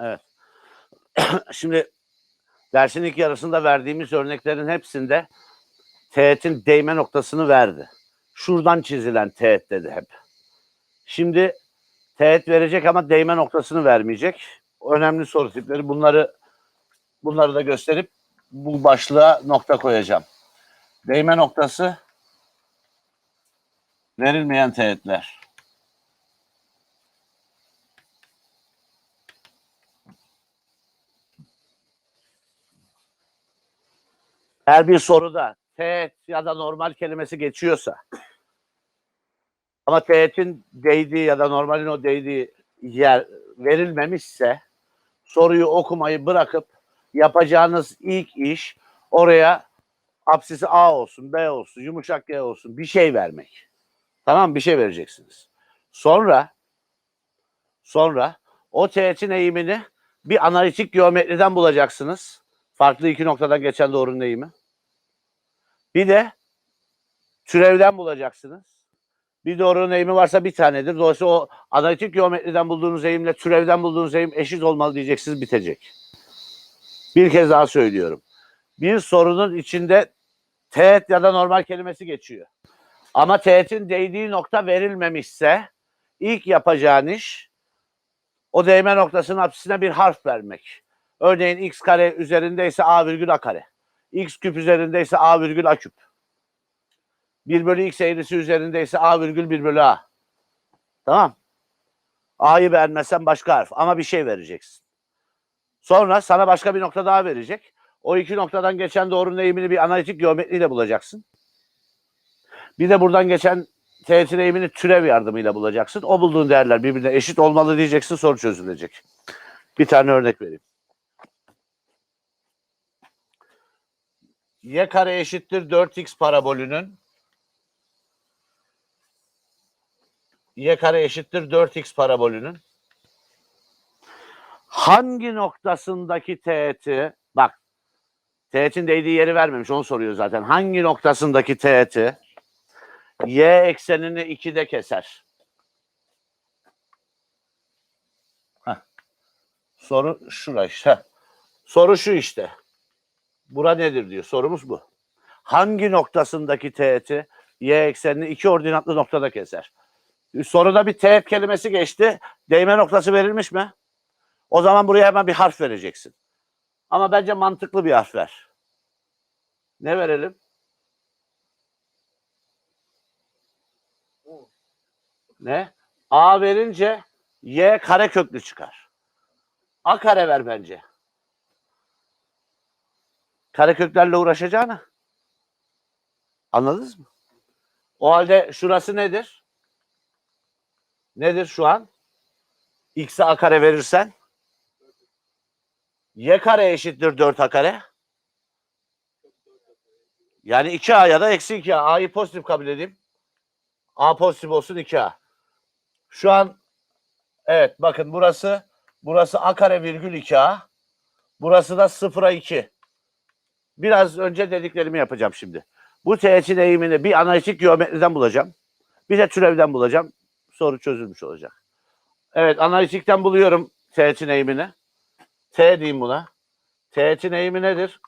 Evet. Şimdi dersin ilk yarısında verdiğimiz örneklerin hepsinde teğetin değme noktasını verdi. Şuradan çizilen teğet dedi hep. Şimdi teğet verecek ama değme noktasını vermeyecek. Önemli soru tipleri bunları bunları da gösterip bu başlığa nokta koyacağım. Değme noktası verilmeyen teğetler. Her bir soruda teğet ya da normal kelimesi geçiyorsa ama teğetin değdiği ya da normalin o değdiği yer verilmemişse soruyu okumayı bırakıp yapacağınız ilk iş oraya apsisi A olsun, B olsun, yumuşak G olsun bir şey vermek. Tamam bir şey vereceksiniz. Sonra sonra o teğetin eğimini bir analitik geometriden bulacaksınız. Farklı iki noktadan geçen doğrunun eğimi. Bir de türevden bulacaksınız. Bir doğrunun eğimi varsa bir tanedir. Dolayısıyla o analitik geometriden bulduğunuz eğimle türevden bulduğunuz eğim eşit olmalı diyeceksiniz bitecek. Bir kez daha söylüyorum. Bir sorunun içinde teğet ya da normal kelimesi geçiyor. Ama teğetin değdiği nokta verilmemişse ilk yapacağın iş o değme noktasının apsisine bir harf vermek. Örneğin x kare üzerindeyse a virgül a kare. x küp üzerindeyse a virgül a küp. 1 bölü x eğrisi üzerindeyse a virgül 1 bölü a. Tamam. A'yı vermezsen başka harf ama bir şey vereceksin. Sonra sana başka bir nokta daha verecek. O iki noktadan geçen doğrunun eğimini bir analitik geometriyle bulacaksın. Bir de buradan geçen teğetin eğimini türev yardımıyla bulacaksın. O bulduğun değerler birbirine eşit olmalı diyeceksin soru çözülecek. Bir tane örnek vereyim. Y kare eşittir 4x parabolünün y kare eşittir 4x parabolünün hangi noktasındaki teğeti bak teğetin değdiği yeri vermemiş onu soruyor zaten. Hangi noktasındaki teğeti y eksenini 2'de keser? Heh. Soru şura işte. Soru şu işte. Bura nedir diyor. Sorumuz bu. Hangi noktasındaki teğeti y eksenini iki ordinatlı noktada keser? Soruda bir teğet kelimesi geçti. Değme noktası verilmiş mi? O zaman buraya hemen bir harf vereceksin. Ama bence mantıklı bir harf ver. Ne verelim? Ne? A verince y kare köklü çıkar. A kare ver bence. Kareköklerle uğraşacağına. Anladınız mı? O halde şurası nedir? Nedir şu an? X'e A kare verirsen Y kare eşittir 4 A kare. Yani 2A ya da eksi 2A. A'yı pozitif kabul edeyim. A pozitif olsun 2A. Şu an evet bakın burası burası A kare virgül 2A. Burası da 0'a 2. Biraz önce dediklerimi yapacağım şimdi. Bu teğetin eğimini bir analitik geometriden bulacağım. Bir de türevden bulacağım. Soru çözülmüş olacak. Evet analitikten buluyorum teğetin eğimini. T diyeyim buna. Teğetin eğimi nedir?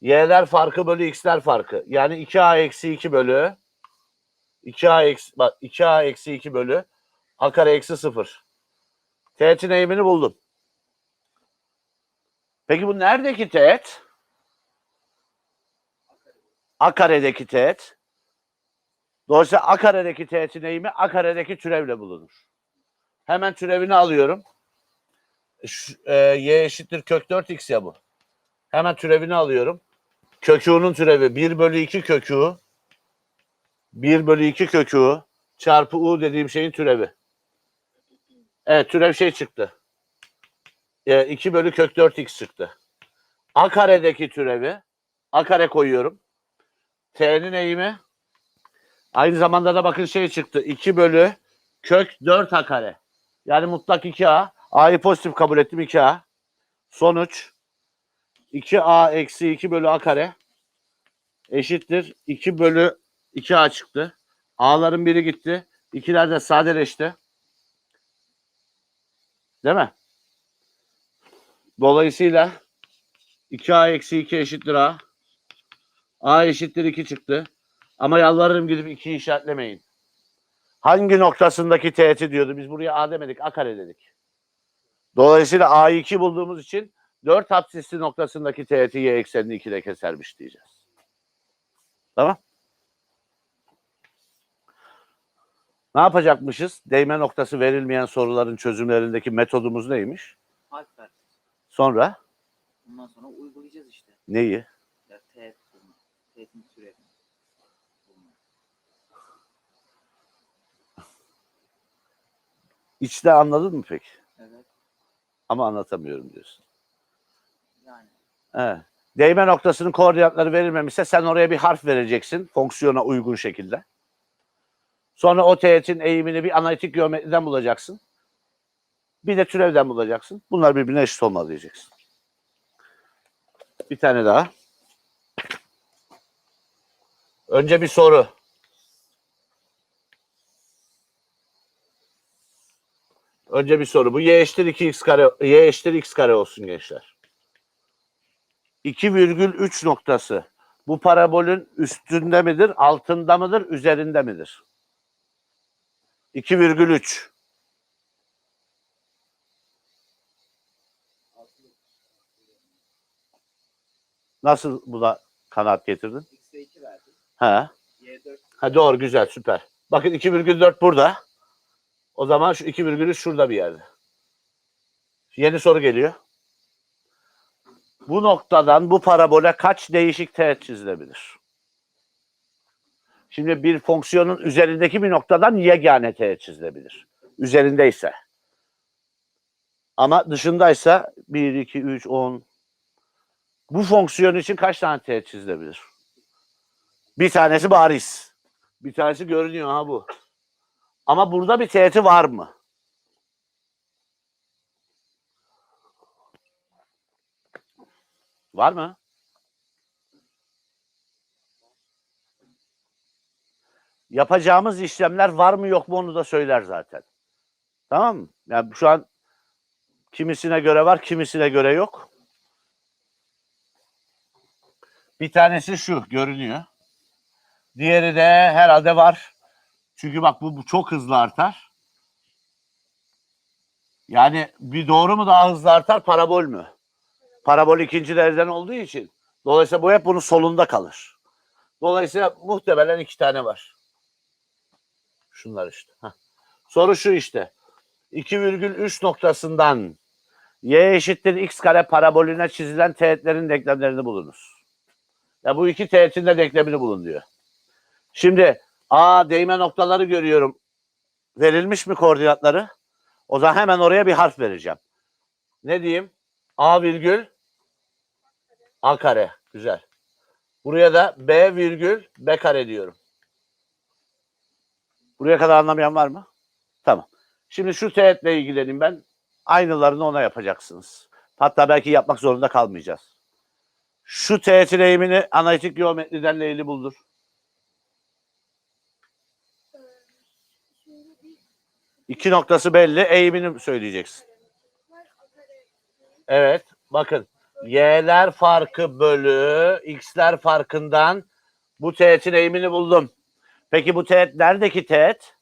Y'ler farkı bölü x'ler farkı. Yani 2a eksi 2 bölü 2a eksi bak 2a eksi 2 bölü a kare eksi 0. Teğetin eğimini buldum. Peki bu neredeki teğet? A karedeki teğet. Dolayısıyla A karedeki teğetin eğimi A karedeki türevle bulunur. Hemen türevini alıyorum. Şu, e, y eşittir kök 4x ya bu. Hemen türevini alıyorum. Köküğünün türevi 1 bölü 2 köküğü 1 bölü 2 köküğü çarpı u dediğim şeyin türevi. Evet türev şey çıktı. E, 2 bölü kök 4x çıktı. A karedeki türevi A kare koyuyorum. T'nin eğimi aynı zamanda da bakın şey çıktı. 2 bölü kök 4 A kare. Yani mutlak 2A. A'yı pozitif kabul ettim 2A. Sonuç 2A eksi 2 bölü A kare eşittir. 2 bölü 2A çıktı. A'ların biri gitti. İkiler de sadeleşti. Değil mi? Dolayısıyla 2a eksi 2 eşittir a. a eşittir 2 çıktı. Ama yalvarırım gidip 2'yi işaretlemeyin. Hangi noktasındaki teğeti diyordu? Biz buraya a demedik, a kare dedik. Dolayısıyla a'yı 2 bulduğumuz için 4 apsisli noktasındaki teğeti y eksenini 2'de kesermiş diyeceğiz. Tamam. Ne yapacakmışız? Değme noktası verilmeyen soruların çözümlerindeki metodumuz neymiş? Ver. Sonra Bundan sonra uygulayacağız işte. neyi? Ya teğet bulma. Teğetin türevi. Bulma. İçte anladın mı peki? Evet. Ama anlatamıyorum diyorsun. Yani. Evet. Değme noktasının koordinatları verilmemişse sen oraya bir harf vereceksin fonksiyona uygun şekilde. Sonra o teğetin eğimini bir analitik geometriden bulacaksın. Bir de türevden bulacaksın. Bunlar birbirine eşit olmalı diyeceksin. Bir tane daha. Önce bir soru. Önce bir soru. Bu y eşittir 2x kare, y eşittir x kare olsun gençler. 2,3 noktası bu parabolün üstünde midir, altında mıdır, üzerinde midir? 2,3. Nasıl buna kanaat getirdin? X'e 2 verdim. Ha. Y 4. Ha doğru güzel süper. Bakın 2,4 burada. O zaman şu 2,3 şurada bir yerde. Yeni soru geliyor. Bu noktadan bu parabole kaç değişik teğet çizilebilir? Şimdi bir fonksiyonun üzerindeki bir noktadan yegane teğet çizilebilir. Üzerindeyse. Ama dışındaysa 1, 2, 3, 10. Bu fonksiyon için kaç tane teğet çizilebilir? Bir tanesi bariz. Bir tanesi görünüyor ha bu. Ama burada bir teğeti var mı? Var mı? Yapacağımız işlemler var mı yok mu onu da söyler zaten. Tamam mı? Yani şu an kimisine göre var, kimisine göre yok. Bir tanesi şu görünüyor. Diğeri de herhalde var. Çünkü bak bu, bu çok hızlı artar. Yani bir doğru mu daha hızlı artar, parabol mü? Parabol ikinci dereceden olduğu için. Dolayısıyla bu hep bunun solunda kalır. Dolayısıyla muhtemelen iki tane var. Şunlar işte. Heh. Soru şu işte. 2,3 noktasından y eşittir x kare parabolüne çizilen teğetlerin denklemlerini bulunuz. Ya bu iki teğetin de denklemini bulun diyor. Şimdi A değme noktaları görüyorum. Verilmiş mi koordinatları? O zaman hemen oraya bir harf vereceğim. Ne diyeyim? A virgül A kare. Güzel. Buraya da B virgül B kare diyorum. Buraya kadar anlamayan var mı? Tamam. Şimdi şu teğetle ilgileneyim ben. Aynılarını ona yapacaksınız. Hatta belki yapmak zorunda kalmayacağız. Şu teğetin eğimini analitik geometriden Leyli buldur. İki noktası belli. Eğimini söyleyeceksin. Evet. Bakın. Y'ler farkı bölü x'ler farkından bu teğetin eğimini buldum. Peki bu teğet neredeki teğet?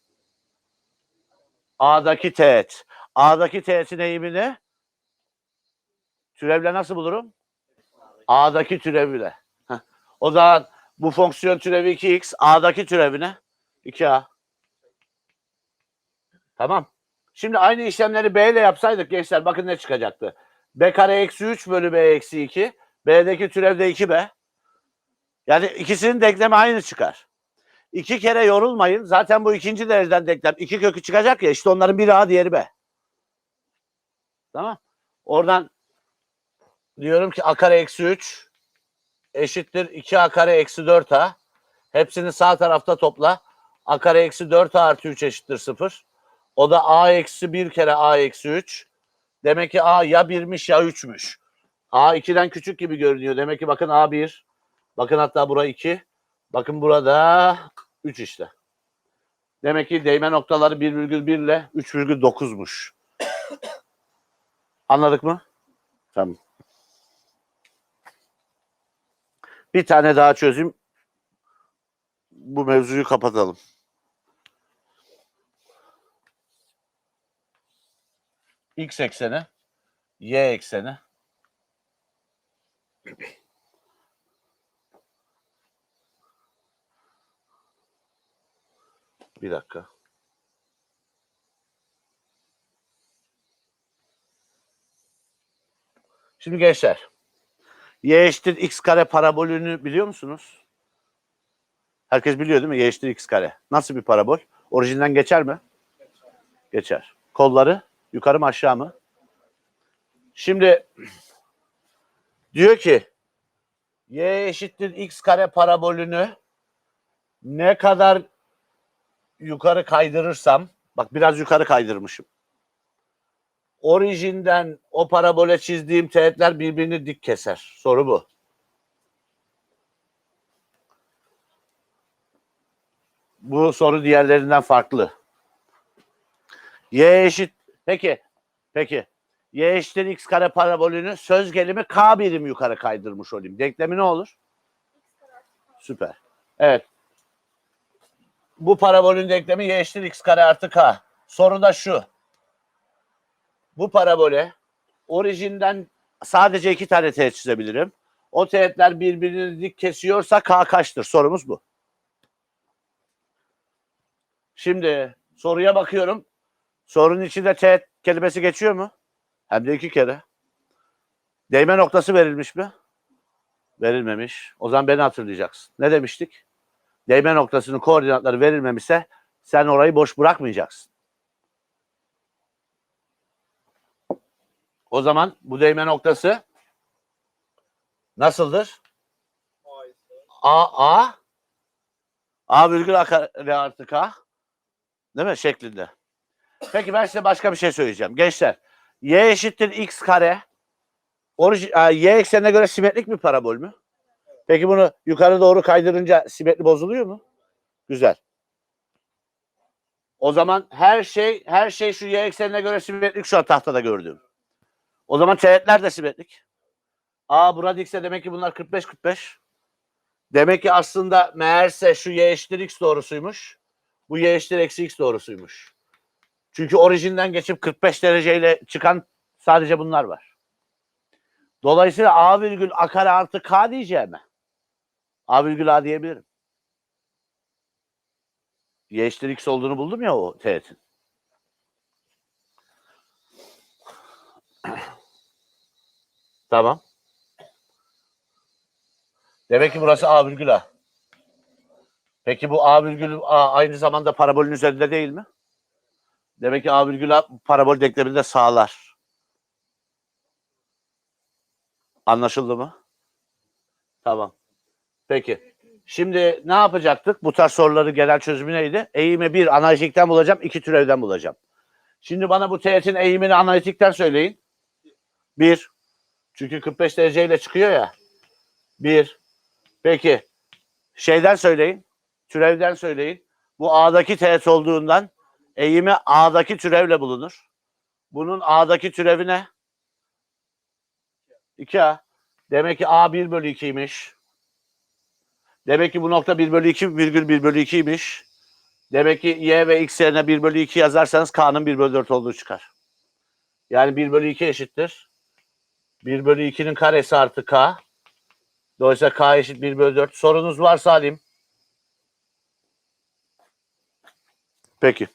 A'daki teğet. A'daki teğetin eğimini türevle nasıl bulurum? A'daki türeviyle. Heh. O zaman bu fonksiyon türevi 2x, A'daki türevine 2A. Tamam. Şimdi aynı işlemleri B ile yapsaydık gençler bakın ne çıkacaktı. B kare eksi 3 bölü B eksi 2. B'deki türev de 2B. Yani ikisinin denklemi aynı çıkar. İki kere yorulmayın. Zaten bu ikinci dereceden denklem. iki kökü çıkacak ya işte onların biri A diğeri B. Tamam. Oradan diyorum ki A kare eksi 3 eşittir 2A kare eksi 4A. Hepsini sağ tarafta topla. A kare eksi 4A artı 3 eşittir 0. O da A eksi 1 kere A eksi 3. Demek ki A ya 1'miş ya 3'müş. A 2'den küçük gibi görünüyor. Demek ki bakın A 1. Bakın hatta bura 2. Bakın burada 3 işte. Demek ki değme noktaları 1,1 ile 3,9'muş. Anladık mı? Tamam. Bir tane daha çözüm. Bu mevzuyu kapatalım. X ekseni, Y ekseni. Bir dakika. Şimdi gençler. Y eşittir x kare parabolünü biliyor musunuz? Herkes biliyor değil mi? Y eşittir x kare. Nasıl bir parabol? Orijinden geçer mi? Geçer. Kolları yukarı mı aşağı mı? Şimdi diyor ki y eşittir x kare parabolünü ne kadar yukarı kaydırırsam bak biraz yukarı kaydırmışım. Orijinden o parabole çizdiğim teğetler birbirini dik keser. Soru bu. Bu soru diğerlerinden farklı. Y eşit peki peki y eşittir x kare parabolünü söz gelimi k birim yukarı kaydırmış olayım. Denklemi ne olur? Süper. Evet. Bu parabolün denklemi y eşittir x kare artı k. Soru da şu. Bu parabole orijinden sadece iki tane teğet çizebilirim. O teğetler birbirini dik kesiyorsa k kaçtır? Sorumuz bu. Şimdi soruya bakıyorum. Sorunun içinde teğet kelimesi geçiyor mu? Hem de iki kere. Değme noktası verilmiş mi? Verilmemiş. O zaman beni hatırlayacaksın. Ne demiştik? Değme noktasının koordinatları verilmemişse sen orayı boş bırakmayacaksın. O zaman bu değme noktası nasıldır? A A A virgül A artı K değil mi? Şeklinde. Peki ben size başka bir şey söyleyeceğim. Gençler y eşittir x kare orij, a, y eksenine göre simetrik bir parabol mü? Peki bunu yukarı doğru kaydırınca simetri bozuluyor mu? Güzel. O zaman her şey her şey şu y eksenine göre simetrik şu an tahtada gördüğüm. O zaman teğetler de simetrik. A burada dikse demek ki bunlar 45 45. Demek ki aslında meğerse şu y eşittir x doğrusuymuş. Bu y eşittir eksi x doğrusuymuş. Çünkü orijinden geçip 45 dereceyle çıkan sadece bunlar var. Dolayısıyla a virgül a kare artı k diyeceğime a virgül a diyebilirim. Y eşittir x olduğunu buldum ya o teğetin. Tamam. Demek ki burası A virgül A. Peki bu A virgül A aynı zamanda parabolün üzerinde değil mi? Demek ki A virgül parabol denklemini de sağlar. Anlaşıldı mı? Tamam. Peki. Şimdi ne yapacaktık? Bu tarz soruları genel çözümü neydi? Eğimi bir analitikten bulacağım, iki türevden bulacağım. Şimdi bana bu teğetin eğimini analitikten söyleyin. Bir. Çünkü 45 dereceyle çıkıyor ya. Bir. Peki. Şeyden söyleyin. Türevden söyleyin. Bu A'daki teğet olduğundan eğimi A'daki türevle bulunur. Bunun A'daki türevi ne? 2A. Demek ki A 1 bölü 2'ymiş. Demek ki bu nokta 1 bölü 2 virgül 1 bölü 2'ymiş. Demek ki Y ve X yerine 1 bölü 2 yazarsanız K'nın 1 bölü 4 olduğu çıkar. Yani 1 bölü 2 eşittir. 1 bölü 2'nin karesi artı K. Dolayısıyla K eşit 1 bölü 4. Sorunuz varsa alayım. Peki.